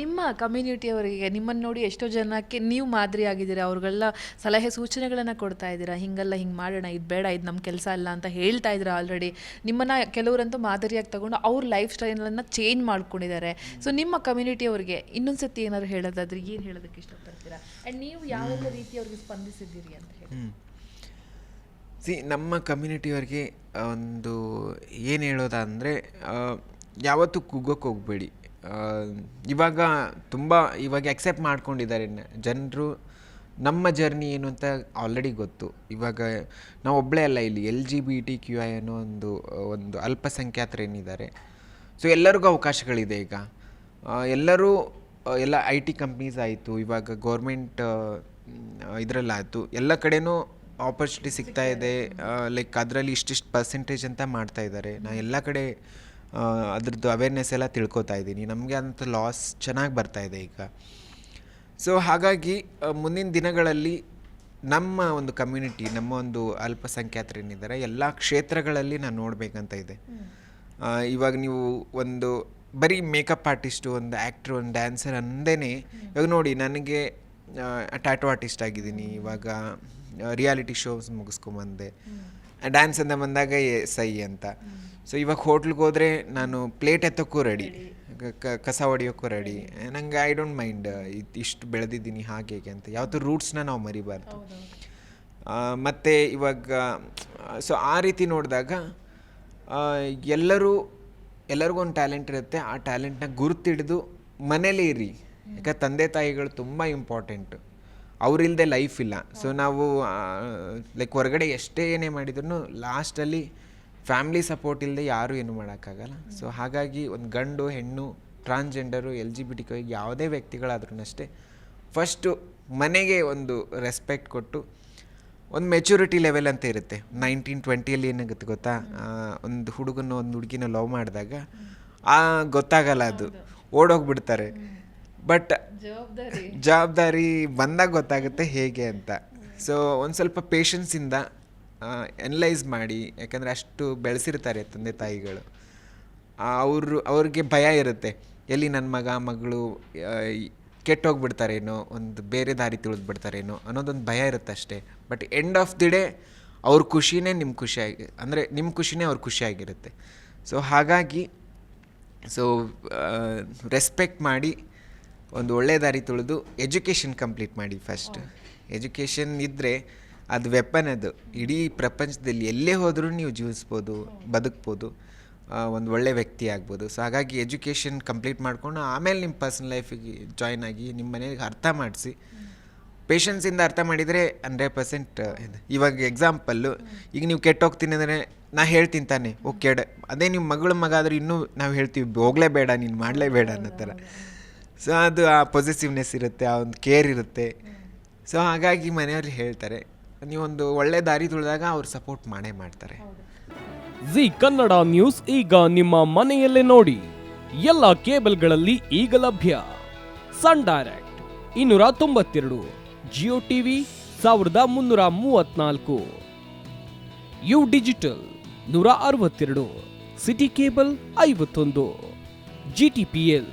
ನಿಮ್ಮ ಕಮ್ಯುನಿಟಿಯವರಿಗೆ ನಿಮ್ಮನ್ನು ನೋಡಿ ಎಷ್ಟೋ ಜನಕ್ಕೆ ನೀವು ಮಾದರಿ ಆಗಿದ್ದೀರಾ, ಅವ್ರಿಗೆಲ್ಲ ಸಲಹೆ ಸೂಚನೆಗಳನ್ನು ಕೊಡ್ತಾ ಇದ್ದೀರಾ, ಹಿಂಗಲ್ಲ ಹಿಂಗೆ ಮಾಡೋಣ, ಇದು ಬೇಡ, ಇದು ನಮ್ಮ ಕೆಲಸ ಅಲ್ಲ ಅಂತ ಹೇಳ್ತಾ ಇದ್ದೀರಾ ಆಲ್ರೆಡಿ ನಿಮ್ಮನ್ನು ಕೆಲವರಂತೂ ಮಾದರಿಯಾಗಿ ತಗೊಂಡು ಅವ್ರ ಲೈಫ್ ಸ್ಟೈಲನ್ನು ಚೇಂಜ್ ಮಾಡ್ಕೊಂಡಿದ್ದಾರೆ. ಸೊ ನಿಮ್ಮ ಕಮ್ಯುನಿಟಿಯವರಿಗೆ ಇನ್ನೊಂದು ಸತಿ ಏನಾದ್ರು ಹೇಳೋದಾದ್ರೆ ಏನು ಹೇಳೋದಕ್ಕೆ ಇಷ್ಟಪಡ್ತೀರಾ? ಆ್ಯಂಡ್ ನೀವು ಯಾವೆಲ್ಲ ರೀತಿ ಅವ್ರಿಗೆ ಸ್ಪಂದಿಸಿದ್ದೀರಿ ಅಂತ ಹೇಳಿ. ಸಿ ನಮ್ಮ ಕಮ್ಯುನಿಟಿಯವ್ರಿಗೆ ಒಂದು ಏನು ಹೇಳೋದಂದರೆ ಯಾವತ್ತೂ ಕುಗ್ಗೋಕ್ಕೆ ಹೋಗಬೇಡಿ. ಇವಾಗ ತುಂಬ ಇವಾಗ ಎಕ್ಸೆಪ್ಟ್ ಮಾಡ್ಕೊಂಡಿದ್ದಾರೆ ಜನರು ನಮ್ಮ ಜರ್ನಿ ಏನು ಅಂತ ಆಲ್ರೆಡಿ ಗೊತ್ತು. ಇವಾಗ ನಾವು ಒಬ್ಬಳೇ ಅಲ್ಲ ಇಲ್ಲಿ L G B T Q I ಅನ್ನೋ ಒಂದು ಒಂದು ಅಲ್ಪಸಂಖ್ಯಾತರು ಏನಿದ್ದಾರೆ. ಸೊ ಎಲ್ಲರಿಗೂ ಅವಕಾಶಗಳಿದೆ ಈಗ. ಎಲ್ಲರೂ ಎಲ್ಲ ಐ ಟಿ ಕಂಪ್ನೀಸ್ ಆಯಿತು, ಇವಾಗ ಗೌರ್ಮೆಂಟ್ ಇದರಲ್ಲಾಯಿತು. ಎಲ್ಲ ಕಡೆನೂ ಆಪರ್ಚುನಿಟಿ ಸಿಗ್ತಾ ಇದೆ. ಲೈಕ್ ಅದರಲ್ಲಿ ಇಷ್ಟಿಷ್ಟು ಪರ್ಸೆಂಟೇಜ್ ಅಂತ ಮಾಡ್ತಾ ಇದ್ದಾರೆ. ನಾ ಎಲ್ಲ ಕಡೆ ಅದ್ರದ್ದು ಅವೇರ್ನೆಸ್ ಎಲ್ಲ ತಿಳ್ಕೊತಾ ಇದ್ದೀನಿ. ನಮಗೆ ಅಂತ ಲಾಸ್ ಚೆನ್ನಾಗಿ ಬರ್ತಾ ಇದೆ ಈಗ. ಸೊ ಹಾಗಾಗಿ ಮುಂದಿನ ದಿನಗಳಲ್ಲಿ ನಮ್ಮ ಒಂದು ಕಮ್ಯುನಿಟಿ ನಮ್ಮ ಒಂದು ಅಲ್ಪಸಂಖ್ಯಾತರೇನಿದ್ದಾರೆ, ಎಲ್ಲ ಕ್ಷೇತ್ರಗಳಲ್ಲಿ ನಾನು ನೋಡಬೇಕಂತ ಇದೆ. ಇವಾಗ ನೀವು ಒಂದು, ಬರೀ ಮೇಕಪ್ ಆರ್ಟಿಸ್ಟು ಒಂದು ಆ್ಯಕ್ಟ್ರ್ ಒಂದು ಡ್ಯಾನ್ಸರ್ ಅಂದೇನೆ, ಇವಾಗ ನೋಡಿ ನನಗೆ ಟ್ಯಾಟೋ ಆರ್ಟಿಸ್ಟ್ ಆಗಿದ್ದೀನಿ. ಇವಾಗ ರಿಯಾಲಿಟಿ ಶೋಸ್ ಮುಗಿಸ್ಕೊಂಬಂದೆ. ಡ್ಯಾನ್ಸ್ ಅಂತ ಬಂದಾಗ ಸೈ ಅಂತ. ಸೊ ಇವಾಗ ಹೋಟ್ಲಿಗೆ ಹೋದರೆ ನಾನು ಪ್ಲೇಟ್ ಎತ್ತೋಕ್ಕೂ ರೆಡಿ ಕಸ ಹೊಡಿಯೋಕ್ಕೂ ರೆಡಿ ನಂಗೆ ಐ ಡೋಂಟ್ ಮೈಂಡ್ ಇಷ್ಟು ಬೆಳೆದಿದ್ದೀನಿ ಹಾಗೆ ಹೇಗೆ ಅಂತ. ಯಾವುದು ರೂಟ್ಸ್ನ ನಾವು ಮರಿಬಾರ್ದು. ಮತ್ತೆ ಇವಾಗ ಸೊ ಆ ರೀತಿ ನೋಡಿದಾಗ ಎಲ್ಲರೂ, ಎಲ್ಲರಿಗೂ ಒಂದು ಟ್ಯಾಲೆಂಟ್ ಇರುತ್ತೆ. ಆ ಟ್ಯಾಲೆಂಟ್ನ ಗುರುತಿಡಿದು ಮನೇಲಿ ಇರಿ. ಯಾಕಂದ್ರೆ ತಂದೆ ತಾಯಿಗಳು ತುಂಬ ಇಂಪಾರ್ಟೆಂಟ್ ಅವರಿಲ್ಲದೆ ಲೈಫ್ ಇಲ್ಲ. ಸೊ ನಾವು ಲೈಕ್ ಹೊರಗಡೆ ಎಷ್ಟೇ ಏನೇ ಮಾಡಿದ್ರು ಲಾಸ್ಟಲ್ಲಿ ಫ್ಯಾಮ್ಲಿ ಸಪೋರ್ಟ್ ಇಲ್ಲದೆ ಯಾರೂ ಏನು ಮಾಡೋಕ್ಕಾಗಲ್ಲ. ಸೊ ಹಾಗಾಗಿ ಒಂದು ಗಂಡು ಹೆಣ್ಣು transgender L G B T ಯಾವುದೇ ವ್ಯಕ್ತಿಗಳಾದ್ರೂ ಅಷ್ಟೇ ಫಸ್ಟು ಮನೆಗೆ ಒಂದು ರೆಸ್ಪೆಕ್ಟ್ ಕೊಟ್ಟು ಒಂದು ಮೆಚುರಿಟಿ ಲೆವೆಲ್ ಅಂತ ಇರುತ್ತೆ. ನೈನ್ಟೀನ್ ಟ್ವೆಂಟಿಯಲ್ಲಿ ಏನಾಗುತ್ತೆ ಗೊತ್ತಾ? ಒಂದು ಹುಡುಗನ ಒಂದು ಹುಡುಗಿನ ಲವ್ ಮಾಡಿದಾಗ ಆ ಗೊತ್ತಾಗಲ್ಲ ಅದು. ಓಡೋಗ್ಬಿಡ್ತಾರೆ. ಬಟ್ ಜವಾಬ್ದಾರಿ. ಜವಾಬ್ದಾರಿ ಬಂದಾಗ ಗೊತ್ತಾಗುತ್ತೆ ಹೇಗೆ ಅಂತ. ಸೊ ಒಂದು ಸ್ವಲ್ಪ ಪೇಷನ್ಸಿಂದ ಎನಲೈಸ್ ಮಾಡಿ. ಯಾಕಂದರೆ ಅಷ್ಟು ಬೆಳೆಸಿರ್ತಾರೆ ತಂದೆ ತಾಯಿಗಳು. ಅವರು ಅವ್ರಿಗೆ ಭಯ ಇರುತ್ತೆ. ಎಲ್ಲಿ ನನ್ನ ಮಗ ಮಗಳು ಕೆಟ್ಟೋಗ್ಬಿಡ್ತಾರೇನೋ ಒಂದು ಬೇರೆ ದಾರಿ ತಿಳಿದ್ಬಿಡ್ತಾರೇನೋ ಅನ್ನೋದೊಂದು ಭಯ ಇರುತ್ತೆ ಅಷ್ಟೇ. But end of the day ಅವ್ರ ಖುಷಿನೇ ನಿಮ್ಮ ಖುಷಿಯಾಗಿ ಅಂದರೆ ನಿಮ್ಮ ಖುಷಿನೇ ಅವ್ರ ಖುಷಿಯಾಗಿರುತ್ತೆ ಸೊ ಹಾಗಾಗಿ ಸೊ ರೆಸ್ಪೆಕ್ಟ್ ಮಾಡಿ ಒಂದು ಒಳ್ಳೆ ದಾರಿ ತುಳಿದು ಎಜುಕೇಷನ್ ಕಂಪ್ಲೀಟ್ ಮಾಡಿ ಫಸ್ಟ್ ಎಜುಕೇಷನ್ ಇದ್ದರೆ ಅದು ವೆಪನ್ ಅದು. ಇಡೀ ಪ್ರಪಂಚದಲ್ಲಿ ಎಲ್ಲೇ ಹೋದರೂ ನೀವು ಜೀವಿಸ್ಬೋದು, ಬದುಕ್ಬೋದು ಒಂದು ಒಳ್ಳೆ ವ್ಯಕ್ತಿ ಆಗ್ಬೋದು. ಸೊ ಹಾಗಾಗಿ ಎಜುಕೇಷನ್ ಕಂಪ್ಲೀಟ್ ಮಾಡಿಕೊಂಡು ಆಮೇಲೆ ನಿಮ್ಮ ಪರ್ಸನಲ್ ಲೈಫಿಗೆ ಜಾಯ್ನ್ ಆಗಿ ನಿಮ್ಮ ಮನೆಗೆ ಅರ್ಥ ಮಾಡಿಸಿ. ಪೇಷನ್ಸಿಂದ ಅರ್ಥ ಮಾಡಿದರೆ ಹಂಡ್ರೆಡ್ ಪರ್ಸೆಂಟ್ ಇವಾಗ ಎಕ್ಸಾಂಪಲ್ಲು ಈಗ ನೀವು ಕೆಟ್ಟೋಗ್ತೀನಿ ಅಂದರೆ ನಾ ಹೇಳ್ತೀನಿ ತಾನೆ, ಓಕೆ, ಅದೇ ನಿಮ್ಮ ಮಗಳ ಮಗ ಆದರೂ ಇನ್ನೂ ನಾವು ಹೇಳ್ತೀವಿ ಹೋಗಲೇಬೇಡ ನೀನು ಮಾಡಲೇಬೇಡ ಅನ್ನೋ ಥರ ಸೊ ಅದು ಆ ಪಾಸಿಟಿವ್ನೆಸ್ ಇರುತ್ತೆ, ಆ ಒಂದು ಕೇರ್ ಇರುತ್ತೆ. ಸೊ ಹಾಗಾಗಿ ಮನೆಯವ್ರು ಹೇಳ್ತಾರೆ, ನೀವೊಂದು ಒಳ್ಳೆ ದಾರಿ ತುಳಿದಾಗ ಅವ್ರು ಸಪೋರ್ಟ್ ಮಾಡೇ ಮಾಡ್ತಾರೆ. ಜಿ ಕನ್ನಡ ನ್ಯೂಸ್ ಈಗ ನಿಮ್ಮ ಮನೆಯಲ್ಲೇ ನೋಡಿ. ಎಲ್ಲ ಕೇಬಲ್ಗಳಲ್ಲಿ ಈಗ ಲಭ್ಯ. ಸನ್ ಡೈರೆಕ್ಟ್ ಇನ್ನೂರ ತೊಂಬತ್ತೆರಡು, ಜಿಯೋ ಟಿವಿ ಸಾವಿರದ ಮುನ್ನೂರ ಮೂವತ್ನಾಲ್ಕು. ಯು ಡಿಜಿಟಲ್ ನೂರ ಅರವತ್ತೆರಡು, ಸಿಟಿ ಕೇಬಲ್ ಐವತ್ತೊಂದು, ಜಿಟಿಪಿಎಲ್